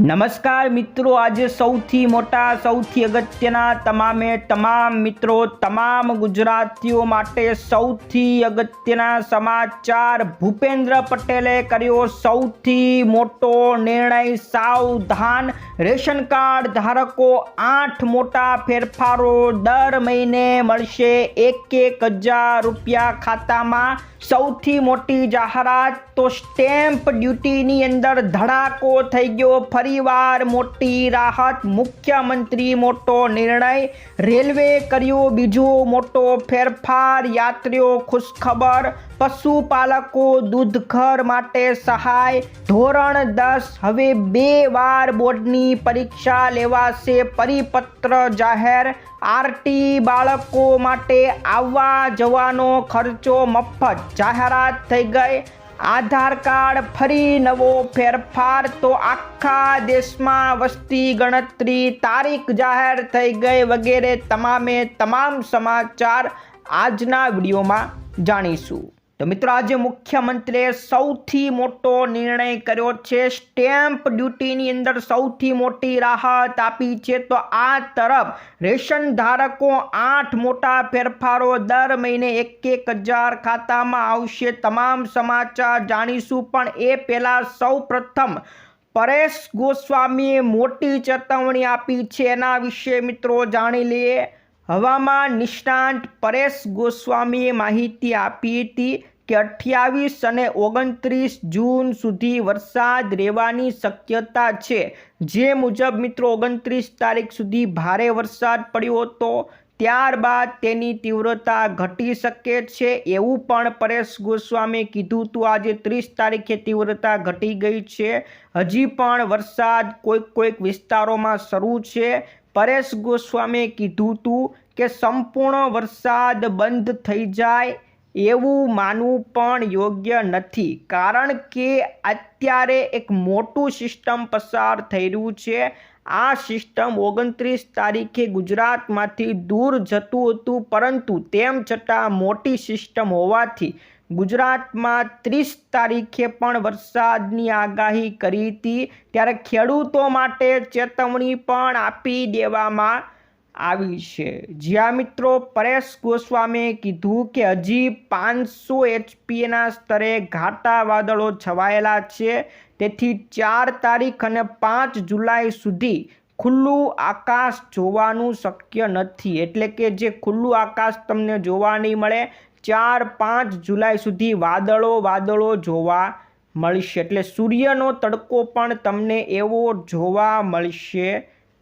નમસ્કાર મિત્રો, આજે સૌથી મોટા, સૌથી અગત્યના, તમામે તમામ મિત્રો, તમામ ગુજરાતીઓ માટે સૌથી અગત્યના સમાચાર ભૂપેન્દ્ર પટેલે કર્યો સૌથી મોટો નિર્ણય. સાવધાન રેશન કાર્ડ ધારકો, આઠ મોટા ફેરફારો દર મહિને મળશે. એક એક હજાર રૂપિયા ખાતામાં સૌથી મોટી જાહેરાત તો સ્ટેમ્પ ડ્યુટીની અંદર ધડાકો થઈ ગયો. ફરીવાર મોટી રાહત. મુખ્યમંત્રી મોટો નિર્ણય. રેલવે કર્યો બીજો મોટો ફેરફાર. યાત્રીઓ ખુશખબર. પશુપાલકો દૂધઘર માટે સહાય. ધોરણ દસ, હવે બે વાર બોર્ડની પરીક્ષા લેવાશે પરિપત્ર જાહેર. આરટી બાળકો માટે આવવા જવાનો ખર્ચો મફત. જાહેરાત થઈ ગઈ. આધાર કાર્ડ ફરી નવો ફેરફાર. તો આખા દેશમાં વસ્તી ગણતરી તારીખ જાહેર થઈ ગઈ વગેરે તમામે તમામ સમાચાર આજના વિડીયોમાં જાણીશું. તો મિત્રો આજે મુખ્યમંત્રીએ સૌથી મોટો નિર્ણય કર્યો છે. સ્ટેમ્પ ડ્યુટીની અંદર સૌથી મોટી રાહત આપી છે. તો આ તરફ રેશન ધારકો આઠ મોટા ફેરફારો દર મહિને એક એક હજાર ખાતામાં આવશે. તમામ સમાચાર જાણીશું, પણ એ પહેલાં સૌ પરેશ ગોસ્વામીએ મોટી ચેતવણી આપી છે. એના વિશે મિત્રો જાણી લઈએ. હવામાન નિષ્ણાંત પરેશ ગોસ્વામીએ માહિતી આપી હતી કે અઠ્યાવીસ અને ઓગણત્રીસ જૂન સુધી વરસાદ રહેવાની શક્યતા છે. જે મુજબ મિત્રો ઓગણત્રીસ તારીખ સુધી ભારે વરસાદ પડ્યો હતો, ત્યારબાદ તેની તીવ્રતા ઘટી શકે છે એવું પણ પરેશ ગોસ્વામીએ કીધું હતું. આજે ત્રીસ તારીખે તીવ્રતા ઘટી ગઈ છે. હજી પણ વરસાદ કોઈક કોઈક વિસ્તારોમાં શરૂ છે. પરેશ ગોસ્વામીએ કીધું હતું કે સંપૂર્ણ વરસાદ બંધ થઈ જાય એવું માનવું પણ યોગ્ય નથી. કારણ કે અત્યારે એક મોટું સિસ્ટમ પસાર થઈ છે. આ સિસ્ટમ ઓગણત્રીસ તારીખે ગુજરાતમાંથી દૂર જતું હતું, પરંતુ તેમ છતાં મોટી સિસ્ટમ હોવાથી ગુજરાતમાં ત્રીસ તારીખે પણ વરસાદની આગાહી કરી હતી. ત્યારે ખેડૂતો માટે ચેતવણી પણ આપી દેવામાં આવી છે. જ્યાં મિત્રો પરેશ ગોસ્વામીએ કીધું કે હજી પાંચસો એચપીના સ્તરે ઘાટા વાદળો છવાયેલા છે. તેથી ચાર તારીખ અને પાંચ જુલાઈ સુધી ખુલ્લું આકાશ જોવાનું શક્ય નથી. એટલે કે જે ખુલ્લું આકાશ તમને જોવા નહીં મળે, ચાર પાંચ જુલાઈ સુધી વાદળો વાદળો જોવા મળશે. એટલે સૂર્યનો તડકો પણ તમને એવો જોવા મળશે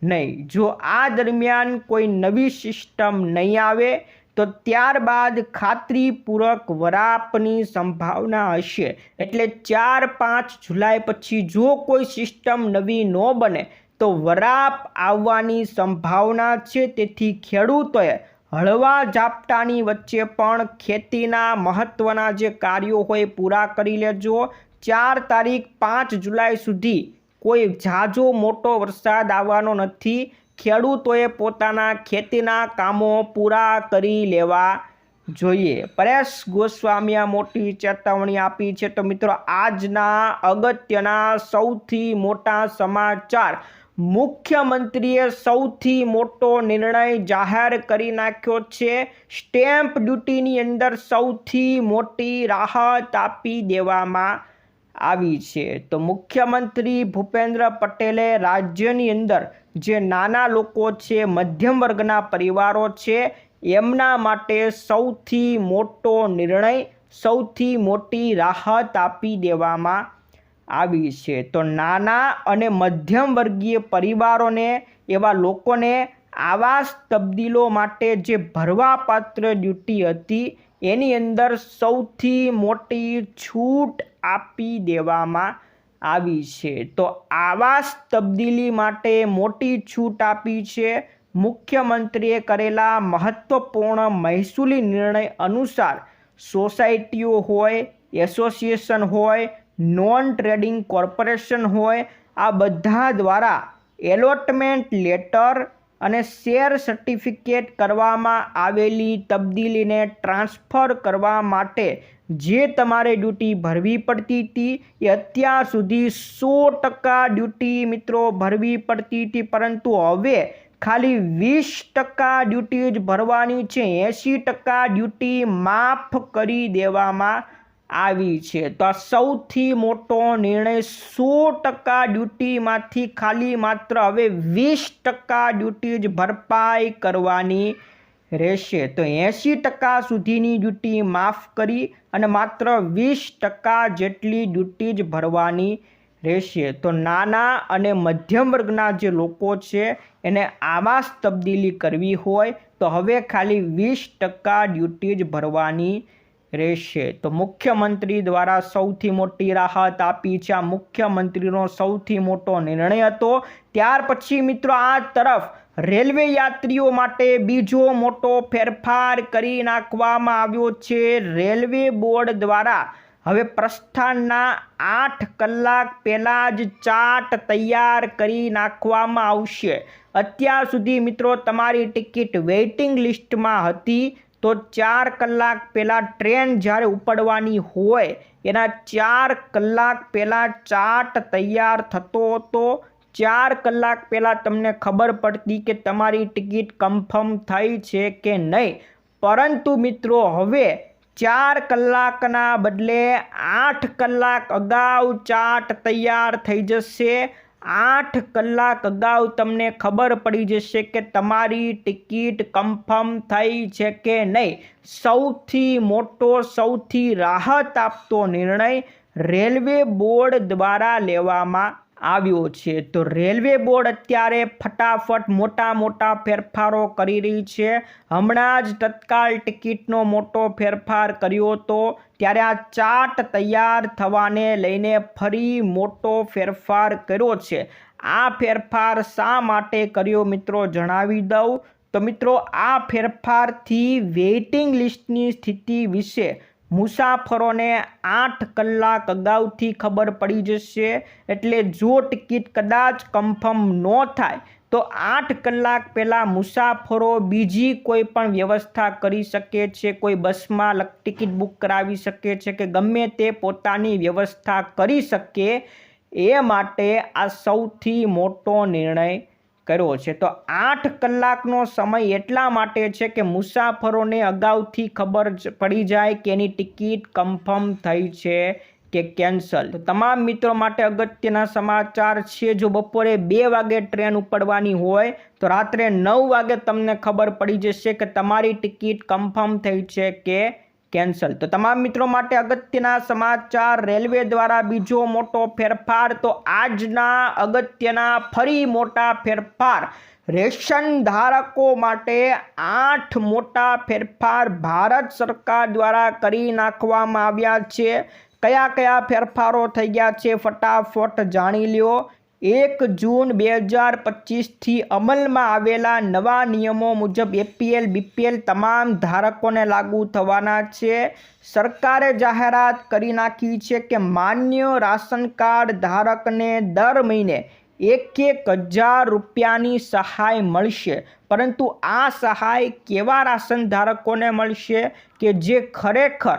નહીં. જો આ દરમિયાન કોઈ નવી સિસ્ટમ નહીં આવે, તો ત્યારબાદ ખાતરીપૂર્વક વરાપની સંભાવના હશે. એટલે ચાર પાંચ જુલાઈ પછી જો કોઈ સિસ્ટમ નવી ન બને તો વરાપ આવવાની સંભાવના છે. તેથી ખેડૂતોએ હળવા ઝાપટાની વચ્ચે પણ ખેતીના મહત્ત્વના જે કાર્યો હોય પૂરા કરી લેજો. ચાર તારીખ પાંચ જુલાઈ સુધી કોઈ ઝાઝો મોટો વરસાદ આવવાનો નથી. ખેડૂતોએ પોતાના ખેતીના કામો પૂરા કરી લેવા જોઈએ. પરેશ ગોસ્વામીએ મોટી ચેતવણી આપી છે. તો મિત્રો, આજના અગત્યના સૌથી મોટા સમાચાર મુખ્યમંત્રીએ સૌથી મોટો નિર્ણય જાહેર કરી નાખ્યો છે. સ્ટેમ્પ ડ્યુટીની અંદર સૌથી મોટી રાહત આપી દેવામાં આવી છે. તો મુખ્યમંત્રી ભૂપેન્દ્ર પટેલે રાજ્યની અંદર જે નાના લોકો છે, મધ્યમ વર્ગના પરિવારો છે, એમના માટે સૌથી મોટો નિર્ણય, સૌથી મોટી રાહત આપી દેવામાં આવી છે. તો નાના અને મધ્યમ વર્ગીય પરિવારોને, એવા લોકોને આવાસ તબદીલો માટે જે ભરવાપાત્ર ડ્યુટી હતી, એની અંદર સૌથી મોટી છૂટ આપી દેવામાં આવી છે. તો આવાસ તબદીલી માટે મોટી છૂટ આપી છે. મુખ્યમંત્રીએ કરેલા મહત્ત્વપૂર્ણ મહેસૂલી નિર્ણય અનુસાર સોસાયટીઓ હોય, એસોસિએશન હોય નોન ટ્રેડિંગ કોર્પોરેશન હોય, આ બધા દ્વારા એલોટમેન્ટ લેટર અને શેર સર્ટિફિકેટ કરવામાં આવેલી તબદીલીને ટ્રાન્સફર કરવા માટે જે તમારે ડ્યુટી ભરવી પડતી હતી, એ અત્યાર સુધી સો ટકા ડ્યુટી મિત્રો ભરવી પડતી હતી, પરંતુ હવે ખાલી વીસ ટકા ડ્યુટી જ ભરવાની છે. એંશી ટકા ડ્યુટી માફ કરી દેવામાં આવી છે. તો આ સૌથી મોટો નિર્ણય સો ટકા ડ્યુટીમાંથી ખાલી માત્ર હવે વીસ ટકા ડ્યુટી જ ભરપાઈ કરવાની રહેશે. તો એંશી ટકા સુધીની ડ્યુટી માફ કરી અને માત્ર વીસ ટકા જેટલી ડ્યુટી જ ભરવાની રહેશે. તો નાના અને મધ્યમ વર્ગના જે લોકો છે, એને આવાસ તબદીલી કરવી હોય તો હવે ખાલી વીસ ટકા ડ્યુટી જ ભરવાની રહેશે. તો મુખ્યમંત્રી દ્વારા સૌથી મોટી રાહત આપી છે આ મુખ્યમંત્રીનો સૌથી મોટો નિર્ણય હતો. ત્યાર પછી મિત્રો આ તરફ રેલવે યાત્રીઓ માટે બીજો મોટો ફેરફાર કરી નાખવામાં આવ્યો છે. રેલવે બોર્ડ દ્વારા હવે પ્રસ્થાનના આઠ કલાક પહેલાં જ ચાર્ટ તૈયાર કરી નાખવામાં આવશે. અત્યાર સુધી મિત્રો તમારી ટિકિટ વેઇટિંગ લિસ્ટમાં હતી. તો ચાર કલાક પહેલાં ટ્રેન જ્યારે ઉપડવાની હોય, એના ચાર કલાક પહેલાં ચાર્ટ તૈયાર થતો હતો. ચાર કલાક પહેલાં તમને ખબર પડતી કે તમારી ટિકિટ કન્ફર્મ થઈ છે કે નહીં. પરંતુ મિત્રો, હવે ચાર કલાકના બદલે આઠ કલાક અગાઉ ચાર્ટ તૈયાર થઈ જશે. આઠ કલાક અગાઉ તમને ખબર પડી જશે કે તમારી ટિકિટ કન્ફર્મ થઈ છે કે નહીં. સૌથી મોટો, સૌથી રાહત આપતો નિર્ણય રેલવે બોર્ડ દ્વારા લેવામાં આવ્યો છે. તો રેલવે બોર્ડ અત્યારે ફટાફટ મોટા મોટા ફેરફારો કરી રહી છે. હમણાં જ તત્કાલ ટિકિટનો મોટો ફેરફાર કર્યો હતો. ત્યારે આ ચાર્ટ તૈયાર થવાને લઈને ફરી મોટો ફેરફાર કર્યો છે. આ ફેરફાર શા માટે કર્યો મિત્રો જણાવી દઉં. તો મિત્રો, આ ફેરફારથી વેઇટિંગ લિસ્ટની સ્થિતિ વિશે મુસાફરોને આઠ કલાક અગાઉથી ખબર પડી જશે. એટલે જો ટિકિટ કદાચ કન્ફર્મ ન થાય, તો આઠ કલાક પહેલાં મુસાફરો બીજી કોઈ પણ વ્યવસ્થા કરી શકે છે. કોઈ બસમાં ટિકિટ બુક કરાવી શકે છે કે ગમે તે પોતાની વ્યવસ્થા કરી શકે. એ માટે આ સૌથી મોટો નિર્ણય કર્યો છે. તો આઠ કલાકનો સમય એટલા માટે છે કે મુસાફરોને અગાઉથી ખબર પડી જાય કે એની ટિકિટ કન્ફર્મ થઈ છે કે કેન્સલ. તો તમામ મિત્રો માટે અગત્યના સમાચાર છે, જો બપોરે બે વાગે ટ્રેન ઉપડવાની હોય, તો રાત્રે નવ વાગે તમને ખબર પડી જશે કે તમારી ટિકિટ કન્ફર્મ થઈ છે કે કેન્સલ. તો તમામ મિત્રો માટે અગત્યના સમાચાર, રેલવે દ્વારા બીજો મોટો ફેરફાર, તો આજના અગત્યના ફરી મોટા ફેરફાર. રેશન ધારકો માટે આઠ મોટા ફેરફાર ભારત સરકાર દ્વારા કરી નાખવામાં આવ્યા છે. કયા કયા ફેરફારો થઈ ગયા છે ફટાફટ જાણી લ્યો. એક જૂન બે હજાર પચીસથી અમલમાં આવેલા નવા નિયમો મુજબ એપીએલ, બીપીએલ તમામ ધારકોને લાગુ થવાના છે. સરકારે જાહેરાત કરી નાખી છે કે માન્ય રાશન કાર્ડ ધારકને દર મહિને એક એક હજાર રૂપિયાની સહાય મળશે. પરંતુ આ સહાય કેવા રાશન ધારકોને મળશે કે જે ખરેખર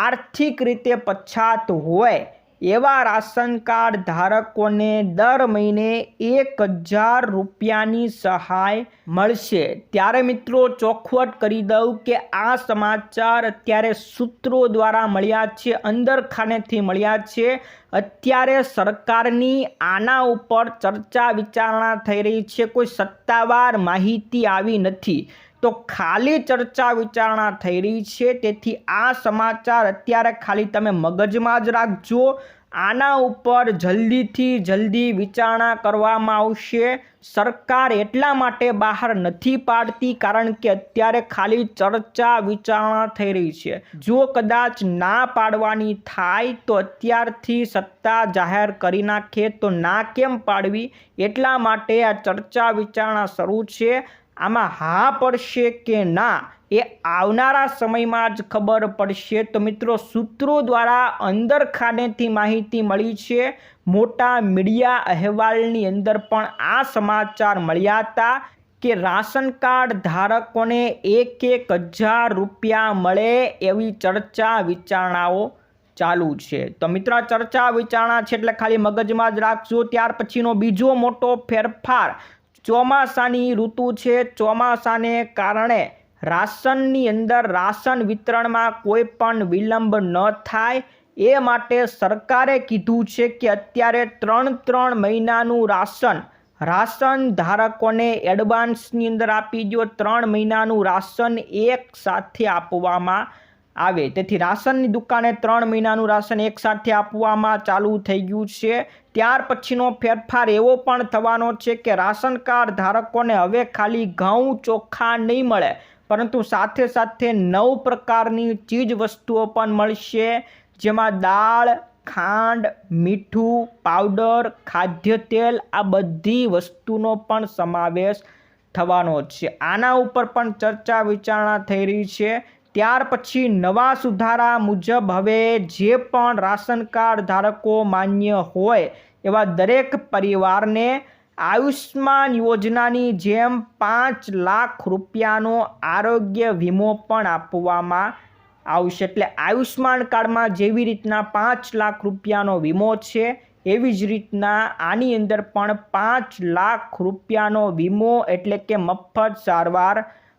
આર્થિક રીતે પછાત હોય? એવા રાશન કાર્ડ ધારકોને દર મહિને એક હજાર રૂપિયાની સહાય મળશે. ત્યારે મિત્રો ચોખવટ કરી દઉં કે આ સમાચાર અત્યારે સૂત્રો દ્વારા મળ્યા છે, અંદરખાનેથી મળ્યા છે. અત્યારે સરકારની આના ઉપર ચર્ચા વિચારણા થઈ રહી છે. કોઈ સત્તાવાર માહિતી આવી નથી. તો ખાલી ચર્ચા વિચારણા થઈ રહી છે. તેથી આ સમાચાર અત્યારે ખાલી તમે મગજમાં જ રાખજો. આના ઉપર જલ્દીથી જલ્દી વિચારણા કરવામાં આવશે. સરકાર એટલા માટે બહાર નથી પાડતી કારણ કે અત્યારે ખાલી ચર્ચા વિચારણા થઈ રહી છે. જો કદાચ ના પાડવાની થાય તો અત્યારથી સત્તા જાહેર કરી નાખે તો ના કેમ પાડવી? એટલા માટે આ ચર્ચા વિચારણા શરૂ છે. આમાં હા પડશે કે ના એ આવનારા સમયમાં જ ખબર પડશે. તો મિત્રો, સૂત્રો દ્વારા અંદર ખાનેથી માહિતી મળી છે. મોટા મીડિયા અહેવાલની અંદર પણ આ સમાચાર મળ્યા હતા કે રાશન કાર્ડ ધારકોને એક એક હજાર રૂપિયા મળે એવી ચર્ચા વિચારણાઓ ચાલુ છે. તો મિત્ર ચર્ચા વિચારણા છે એટલે ખાલી મગજમાં જ રાખજો. ત્યાર પછીનો બીજો મોટો ફેરફાર ચોમાસાની ઋતુ છે. ચોમાસાને કારણે રાશનની અંદર રાશન વિતરણમાં કોઈ પણ વિલંબ ન થાય. એ માટે સરકારે કીધું છે કે અત્યારે ત્રણ ત્રણ મહિનાનું રાશન રાશન ધારકોને એડવાન્સની અંદર આપી દો ત્રણ મહિનાનું રાશન એક સાથે આપવામાં આવે. તેથી રાશનની દુકાને ત્રણ મહિનાનું રાશન એકસાથે આપવામાં ચાલુ થઈ ગયું છે. ત્યાર પછીનો ફેરફાર એવો પણ થવાનો છે કે રાશન કાર્ડ ધારકોને હવે ખાલી ઘઉં ચોખા નહીં મળે, પરંતુ સાથે સાથે નવ પ્રકારની ચીજ વસ્તુઓ પણ મળશે, જેમાં દાળ, ખાંડ, મીઠું, પાવડર ખાદ્ય તેલ આ બધી વસ્તુનો પણ સમાવેશ થવાનો છે. આના ઉપર પણ ચર્ચા વિચારણા થઈ રહી છે. ત્યાર પછી નવા સુધારા મુજબ હવે જે પણ રાશન કાર્ડ ધારકો માન્ય હોય એવા દરેક પરિવારને આયુષ્માન યોજનાની જેમ પાંચ લાખ રૂપિયાનો આરોગ્ય વીમો પણ આપવામાં આવશે. એટલે આયુષ્માન કાર્ડમાં જેવી રીતના પાંચ લાખ રૂપિયાનો વીમો છે, એવી જ રીતના આની અંદર પણ પાંચ લાખ રૂપિયાનો વીમો એટલે કે મફત સારવાર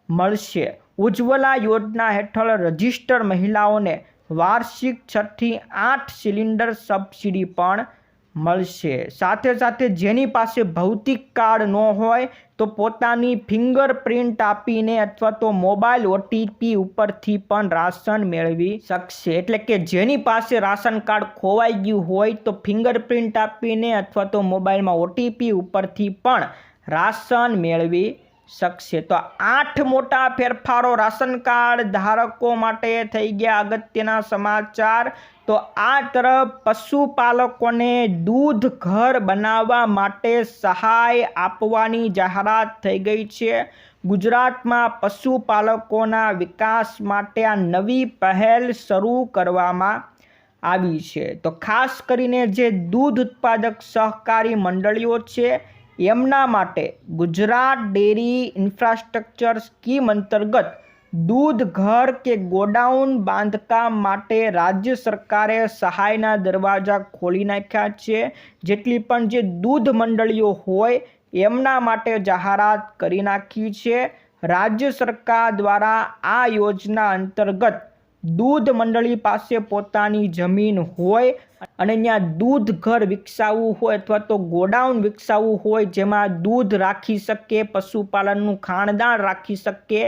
મળશે. ઉજ્જવલા યોજના હેઠળ રજિસ્ટર મહિલાઓને વાર્ષિક છથી આઠ સિલિન્ડર સબસિડી પણ મળશે. સાથે સાથે જેની પાસે ભૌતિક કાર્ડ ન હોય તો પોતાની ફિંગરપ્રિન્ટ આપીને અથવા તો મોબાઈલ ઓટીપી ઉપરથી પણ રાશન મેળવી શકશે. એટલે કે જેની પાસે રાશન કાર્ડ ખોવાઈ ગયું હોય તો ફિંગરપ્રિન્ટ આપીને અથવા તો મોબાઈલમાં ઓટીપી ઉપરથી પણ રાશન મેળવી શકશે. તો આઠ મોટા ફેરફારો રાશન કાર્ડ ધારકો માટે થઈ ગયા અગત્યના સમાચાર. તો આ તરફ પશુપાલકોને દૂધ ઘર બનાવવા માટે સહાય આપવાની જાહેરાત થઈ ગઈ છે. ગુજરાતમાં પશુપાલકોના વિકાસ માટે આ નવી પહેલ શરૂ કરવામાં આવી છે. તો ખાસ કરીને જે દૂધ ઉત્પાદક સહકારી મંડળીઓ છે એમના માટે ગુજરાત ડેરી ઇન્ફ્રાસ્ટ્રક્ચર સ્કીમ અંતર્ગત દૂધ ઘર કે ગોડાઉન બાંધકામ માટે રાજ્ય સરકારે સહાયના દરવાજા ખોલી નાખ્યા છે. જેટલી પણ જે દૂધ મંડળીઓ હોય એમના માટે જાહેરાત કરી નાખી છે. રાજ્ય સરકાર દ્વારા આ યોજના અંતર્ગત દૂધ મંડળી પાસે પોતાની જમીન હોય અને ત્યાં દૂધ ઘર વિકસાવવું હોય અથવા તો ગોડાઉન વિકસાવવું હોય જેમાં દૂધ રાખી શકે, પશુપાલનનું ખાણદાણ રાખી શકે,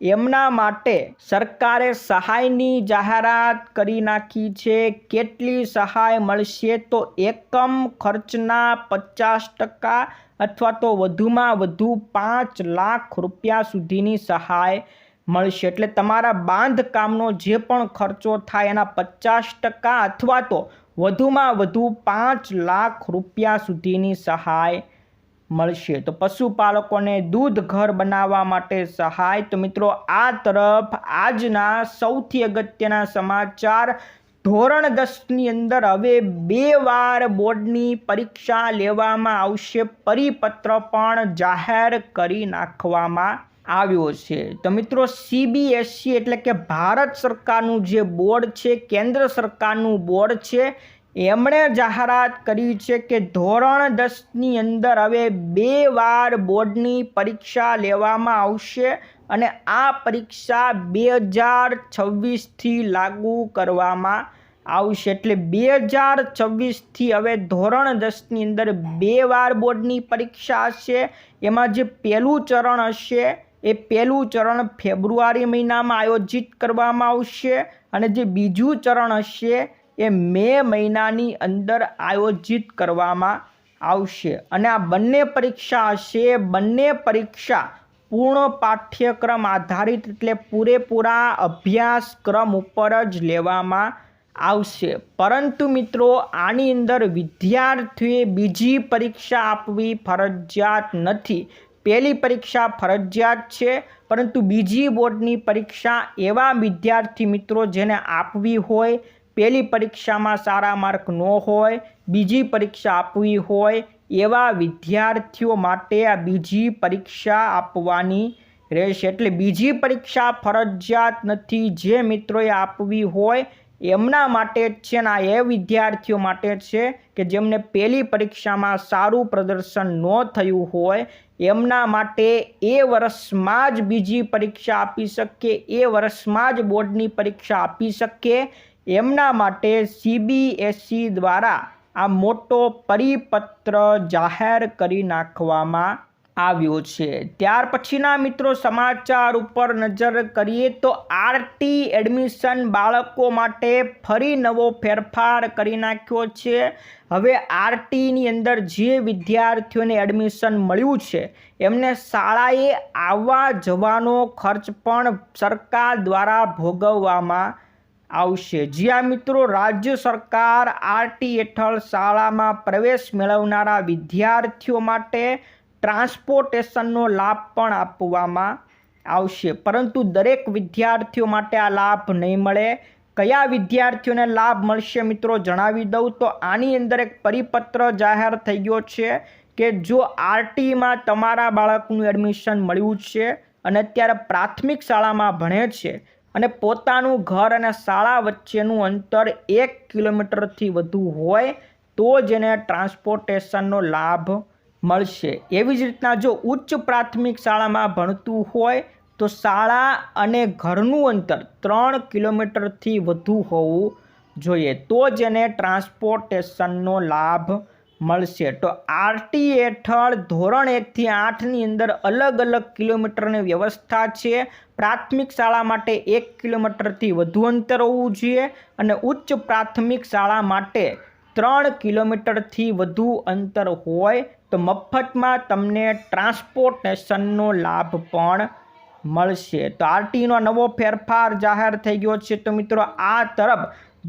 એમના માટે સરકારે સહાયની જાહેરાત કરી નાખી છે. કેટલી સહાય મળશે તો એકમ ખર્ચના પચાસ ટકા અથવા તો વધુમાં વધુ પાંચ લાખ રૂપિયા સુધીની સહાય મળશે. એટલે તમારા બાંધકામનો જે પણ ખર્ચો થાય એના પચાસ ટકા અથવા તો વધુમાં વધુ પાંચ લાખ રૂપિયા સુધીની સહાય મળશે. તો પશુપાલકોને દૂધ ઘર બનાવવા માટે સહાય. તો મિત્રો, આ તરફ આજના સૌથી અગત્યના સમાચાર. ધોરણ દસની અંદર હવે બે વાર બોર્ડની પરીક્ષા લેવામાં આવશે. પરિપત્ર પણ જાહેર કરી નાખવામાં આવ્યો છે. તો મિત્રો સીબીએસઈ એટલે કે ભારત સરકારનું જે બોર્ડ છે, કેન્દ્ર સરકારનું બોર્ડ છે, એમણે જાહેરાત કરી છે કે ધોરણ દસની અંદર હવે બે વાર બોર્ડની પરીક્ષા લેવામાં આવશે અને આ પરીક્ષા બે હજાર છવ્વીસથી લાગુ કરવામાં આવશે. એટલે બે હજાર છવ્વીસથી હવે ધોરણ દસની અંદર બે વાર બોર્ડની પરીક્ષા હશે. એમાં જે પહેલું ચરણ હશે એ પહેલું ચરણ ફેબ્રુઆરી મહિનામાં આયોજિત કરવામાં આવશે અને જે બીજું ચરણ હશે એ મે મહિનાની અંદર આયોજિત કરવામાં આવશે. અને આ બંને પરીક્ષા હશે. બંને પરીક્ષા પૂર્ણ પાઠ્યક્રમ આધારિત એટલે પૂરેપૂરા અભ્યાસક્રમ ઉપર જ લેવામાં આવશે. પરંતુ મિત્રો, આની અંદર વિદ્યાર્થીએ બીજી પરીક્ષા આપવી ફરજિયાત નથી. પહેલી પરીક્ષા ફરજિયાત છે, પરંતુ બીજી બોર્ડની પરીક્ષા એવા વિદ્યાર્થી મિત્રો જેને આપવી હોય, પહેલી પરીક્ષામાં સારા માર્ક ન હોય, બીજી પરીક્ષા આપવી હોય, એવા વિદ્યાર્થીઓ માટે આ બીજી પરીક્ષા આપવાની રહેશે. એટલે બીજી પરીક્ષા ફરજિયાત નથી, જે મિત્રોએ આપવી હોય એમના માટે જ છે ને આ એ વિદ્યાર્થીઓ માટે છે કે જેમને પહેલી પરીક્ષામાં સારું પ્રદર્શન ન થયું હોય, એમના માટે એ વર્ષમાં જ બીજી પરીક્ષા આપી શકે, એ વર્ષમાં જ બોર્ડની પરીક્ષા આપી શકે. એમના માટે સીબીએસઈ દ્વારા આ મોટો પરિપત્ર જાહેર કરી નાખવામાં આવ્યો છે. ત્યાર પછીના મિત્રો સમાચાર ઉપર નજર કરીએ તો આરટી એડમિશન બાળકો માટે ફરી નવો ફેરફાર કરી નાખ્યો છે. હવે આરટીની અંદર જે વિદ્યાર્થીઓને એડમિશન મળ્યું છે, એમને શાળાએ આવવા જવાનો ખર્ચ પણ સરકાર દ્વારા ભોગવવામાં આવશે. જ્યાં મિત્રો રાજ્ય સરકાર આરટી હેઠળ શાળામાં પ્રવેશ મેળવનારા વિદ્યાર્થીઓ માટે ટ્રાન્સપોર્ટેશનનો લાભ પણ આપવામાં આવશે. પરંતુ દરેક વિદ્યાર્થીઓ માટે આ લાભ નહીં મળે. કયા વિદ્યાર્થીઓને લાભ મળશે મિત્રો જણાવી દઉં તો આની અંદર એક પરિપત્ર જાહેર થઈ ગયો છે કે જો આરટીમાં તમારા બાળકનું એડમિશન મળ્યું છે અને અત્યારે પ્રાથમિક શાળામાં ભણે છે અને પોતાનું ઘર અને શાળા વચ્ચેનું અંતર એક કિલોમીટરથી વધુ હોય, તો જ એને ટ્રાન્સપોર્ટેશનનો લાભ મળશે. એવી જ રીતના જો ઉચ્ચ પ્રાથમિક શાળામાં ભણતું હોય, તો શાળા અને ઘરનું અંતર ત્રણ કિલોમીટરથી વધુ હોવું જોઈએ. તો જ એને ટ્રાન્સપોર્ટેશનનો લાભ મળશે. તો આરટી હેઠળ ધોરણ એકથી આઠની અંદર અલગ અલગ કિલોમીટરની વ્યવસ્થા છે. પ્રાથમિક શાળા માટે એક કિલોમીટરથી વધુ અંતર હોવું જોઈએ અને ઉચ્ચ પ્રાથમિક શાળા માટે ત્રણ કિલોમીટરથી વધુ અંતર હોય તો મફતમાં તમને ટ્રાન્સપોર્ટેશનનો લાભ પણ મળશે. તો આરટીનો નવો ફેરફાર જાહેર થઈ ગયો છે તો મિત્રો, આ તરફ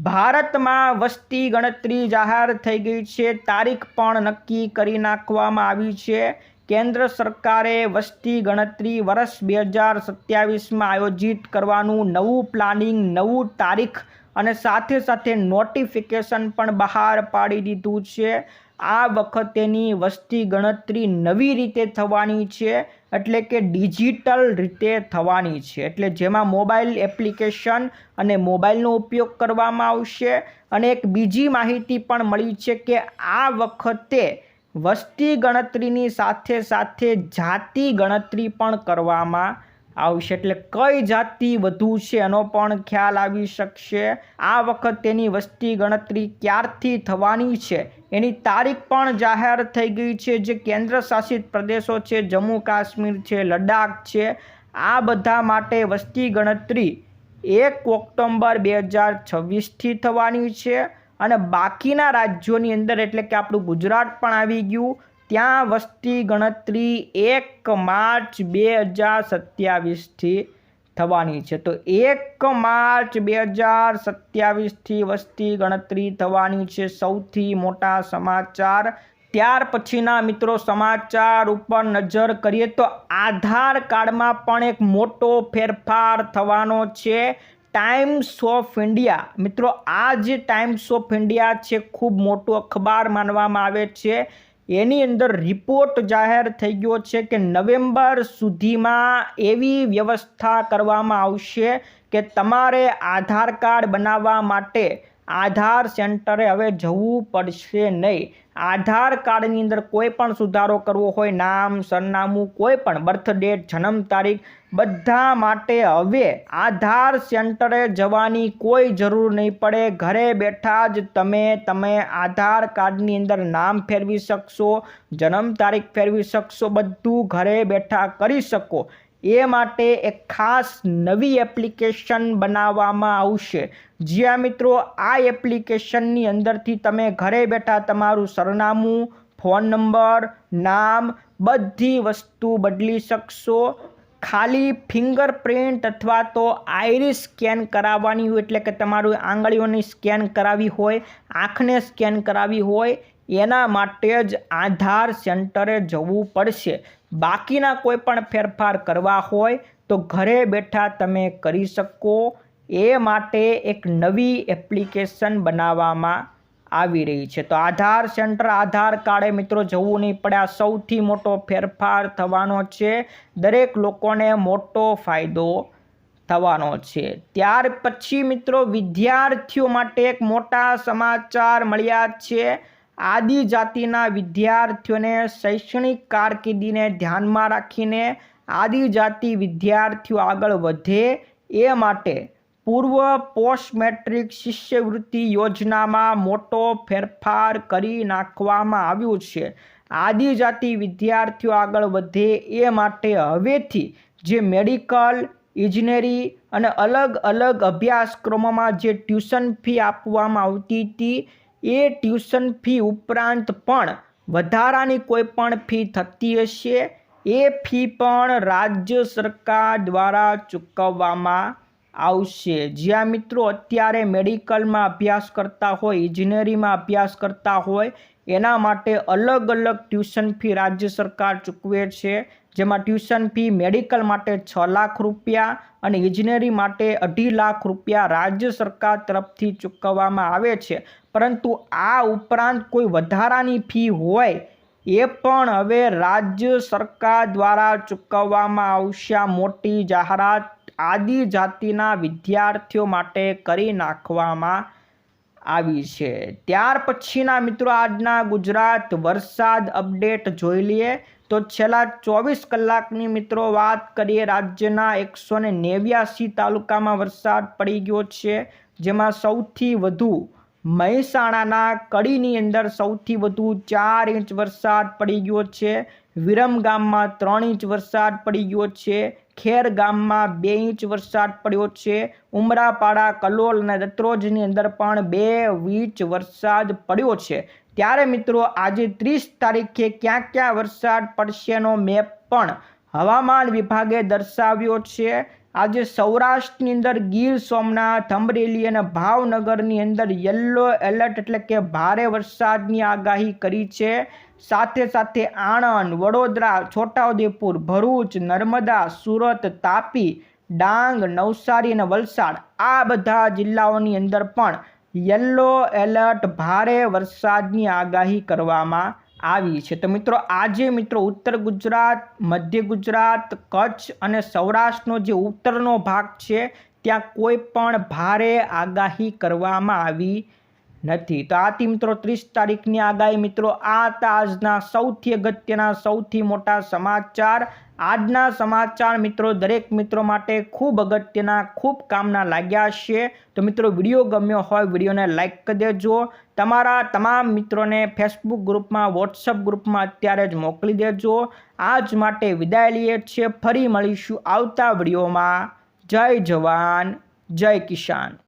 ભારતમાં વસ્તી ગણતરી જાહેર થઈ ગઈ છે. તારીખ પણ નક્કી કરી નાખવામાં આવી છે. કેન્દ્ર સરકારે વસ્તી ગણતરી વર્ષ બે હજાર સત્યાવીસમાં આયોજિત કરવાનું નવું પ્લાનિંગ, નવું તારીખ અને સાથે સાથે નોટિફિકેશન પણ બહાર પાડી દીધું છે. આ વખતેની વસ્તી ગણતરી નવી રીતે થવાની છે, એટલે કે ડિજિટલ રીતે થવાની છે. એટલે જેમાં મોબાઈલ એપ્લિકેશન અને મોબાઈલનો ઉપયોગ કરવામાં આવશે. અને એક બીજી માહિતી પણ મળી છે કે આ વખતે વસ્તી ગણતરીની સાથે સાથે જાતિ ગણતરી પણ કરવામાં આવશે એટલે કઈ જાતિ વધુ છે એનો પણ ખ્યાલ આવી શકશે. આ વખત તેની વસ્તી ગણતરી ક્યારથી થવાની છે? એની તારીખ પણ જાહેર થઈ ગઈ છે જે કેન્દ્ર શાસિત પ્રદેશો છે, જમ્મુ કાશ્મીર છે લડાખ છે. આ બધા માટે વસ્તી ગણતરી એક ઓક્ટોમ્બર બે હજાર છવ્વીસથી થવાની છે અને બાકીના રાજ્યોની અંદર એટલે કે આપણું ગુજરાત પણ આવી ગયું. ત્યાં વસ્તી ગણતરી એક માર્ચ બે હજાર સત્યાવીસથી થવાની છે. તો એક માર્ચ બે હજાર સત્યાવીસથી વસ્તી ગણતરી થવાની છે. સૌથી મોટા સમાચાર. ત્યાર પછીના મિત્રો સમાચાર ઉપર નજર કરીએ તો આધાર કાર્ડમાં પણ એક મોટો ફેરફાર થવાનો છે. Times of India. મિત્રો, આ જે ટાઈમ્સ ઓફ ઇન્ડિયા છે, ખૂબ મોટો અખબાર માનવામાં આવે છે. એની અંદર રિપોર્ટ જાહેર થઈ ગયો છે કે નવેમ્બર સુધીમાં એવી વ્યવસ્થા કરવામાં આવશે કે તમારે આધાર કાર્ડ બનાવવા માટે આધાર સેન્ટરે હવે જવું પડશે નહીં. આધાર કાર્ડની અંદર કોઈ પણ સુધારો કરવો હોય, નામ, સરનામું, કોઈ પણ બર્થ ડેટ જન્મ તારીખ બધા માટે હવે આધાર સેન્ટરે જવાની કોઈ જરૂર નહીં પડે. ઘરે બેઠા જ તમે તમે આધાર કાર્ડની અંદર નામ ફેરવી શકશો, જન્મ તારીખ ફેરવી શકશો, બધું ઘરે બેઠા કરી શકો. એ માટે એક ખાસ નવી એપ્લિકેશન બનાવવામાં આવશે. જ્યાં મિત્રો, આ એપ્લિકેશનની અંદરથી તમે ઘરે બેઠા તમારું સરનામું, ફોન નંબર, નામ બધી વસ્તુ બદલી શકશો. ખાલી ફિંગરપ્રિન્ટ અથવા તો આઈરિસ સ્કેન કરાવવાની હોય એટલે કે તમારું આંગળીઓની સ્કેન કરાવી હોય, આંખને સ્કેન કરાવી હોય, એના માટે જ આધાર સેન્ટરે જવું પડશે. બાકીના કોઈ પણ ફેરફાર કરવા હોય તો ઘરે બેઠા તમે કરી શકો. એ માટે એક નવી એપ્લિકેશન બનાવવામાં આવી રહી છે. તો આધાર સેન્ટર આધાર કાર્ડે મિત્રો જવું નહીં પડે. આ સૌથી મોટો ફેરફાર થવાનો છે. દરેક લોકોને મોટો ફાયદો થવાનો છે. ત્યાર પછી મિત્રો વિદ્યાર્થીઓ માટે એક મોટા સમાચાર મળ્યા છે. આદિજાતિના વિદ્યાર્થીઓને શૈક્ષણિક કારકિર્દીને ધ્યાનમાં રાખીને આદિજાતિ વિદ્યાર્થીઓ આગળ વધે એ માટે પૂર્વ પોસ્ટ મેટ્રિક શિષ્યવૃત્તિ યોજનામાં મોટો ફેરફાર કરી નાખવામાં આવ્યું છે. આદિજાતિ વિદ્યાર્થીઓ આગળ વધે એ માટે હવેથી જે મેડિકલ, ઇજનેરી અને અલગ અલગ અભ્યાસક્રમોમાં જે ટ્યુશન ફી આપવામાં આવતી હતી, એ ટ્યુશન ફી ઉપરાંત પણ વધારાની કોઈ પણ ફી થતી હશે? એ ફી પણ રાજ્ય સરકાર દ્વારા ચૂકવવામાં આવશે. જ્યાં મિત્રો અત્યારે મેડિકલમાં અભ્યાસ કરતા હોય, ઇજનેરીમાં અભ્યાસ કરતા હોય, એના માટે અલગ અલગ ટ્યુશન ફી રાજ્ય સરકાર ચૂકવે છે. જેમાં ટ્યુશન ફી મેડિકલ માટે છ લાખ રૂપિયા અને ઇજનેરી માટે અઢી લાખ રૂપિયા રાજ્ય સરકાર તરફથી ચૂકવવામાં આવે છે. પરંતુ આ ઉપરાંત કોઈ વધારાની ફી હોય, એ પણ હવે રાજ્ય સરકાર દ્વારા ચૂકવવામાં આવશે. મોટી જાહેરાત આદિજાતિના વિદ્યાર્થીઓ માટે કરી નાખવામાં આવી છે. ત્યાર પછીના મિત્રો આજના ગુજરાત વરસાદ અપડેટ જોઈ લઈએ તો છેલ્લા ચોવીસ કલાકની મિત્રો વાત કરીએ રાજ્યના એકસો ને નેવ્યાસી તાલુકામાં વરસાદ પડી ગયો છે, જેમાં સૌથી વધુ મહેસાણાના કડીની અંદર સૌથી વધુ ચાર ઇંચ વરસાદ પડી ગયો છે, વિરમ ગામમાં ત્રણ ઇંચ વરસાદ પડી ગયો છે ખેર ગામમાં બે ઇંચ વરસાદ પડ્યો છે. ઉમરાપાડા, કલોલ અને દત્રોજની અંદર પણ બે ઇંચ વરસાદ પડ્યો છે. ત્યારે મિત્રો, આજે ત્રીસ તારીખે ક્યાં ક્યાં વરસાદ પડશેનો મેપ પણ હવામાન વિભાગે દર્શાવ્યો છે. આજે સૌરાષ્ટ્રની અંદર ગીર સોમનાથ, અમરેલી અને ભાવનગરની અંદર યલો એલર્ટ એટલે કે ભારે વરસાદની આગાહી કરી છે. સાથે સાથે આણંદ, વડોદરા, છોટાઉદેપુર, ભરૂચ, નર્મદા, સુરત, તાપી, ડાંગ, નવસારી અને વલસાડ આ બધા જિલ્લાઓની અંદર પણ યલો એલર્ટ ભારે વરસાદની આગાહી કરવામાં આવી છે. તો મિત્રો, આજે મિત્રો ઉત્તર ગુજરાત, મધ્ય ગુજરાત, કચ્છ અને સૌરાષ્ટ્રનો જે ઉત્તરનો ભાગ છે, ત્યાં કોઈ પણ ભારે આગાહી કરવામાં આવી નથી. તો આથી મિત્રો ત્રીસ તારીખની આગાહી મિત્રો. આ હતા આજના સૌથી અગત્યના, સૌથી મોટા સમાચાર. આજના સમાચાર મિત્રો દરેક મિત્રો માટે ખૂબ અગત્યના, ખૂબ કામના લાગ્યા છે. તો મિત્રો વીડિયો ગમ્યો હોય વિડીયોને લાઇક કરી દેજો. તમારા તમામ મિત્રોને ફેસબુક ગ્રુપમાં વોટ્સઅપ ગ્રુપમાં અત્યારે જ મોકલી દેજો. આજ માટે વિદાય લઈએ છીએ. ફરી મળીશું આવતા વિડીયોમાં. જય જવાન, જય કિસાન.